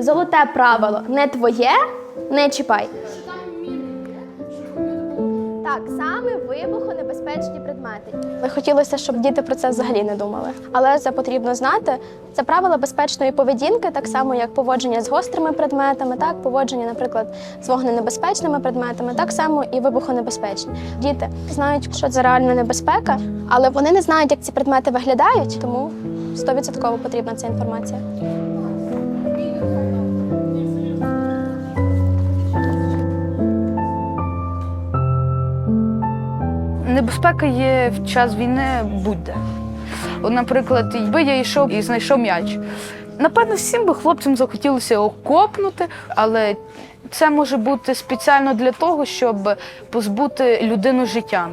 Золоте правило не твоє, не чіпай. Так, саме вибухонебезпечні предмети. Не хотілося, щоб діти про це взагалі не думали. Але це потрібно знати. Це правила безпечної поведінки, так само як поводження з гострими предметами, так поводження, наприклад, з вогненебезпечними предметами, так само і вибухонебезпечні. Діти знають, що це реальна небезпека, але вони не знають, як ці предмети виглядають, тому 100% потрібна ця інформація. Небезпека є в час війни будь-де. Наприклад, якби я йшов і знайшов м'яч. Напевно, всім би хлопцям захотілося його копнути, але це може бути спеціально для того, щоб позбути людину життя.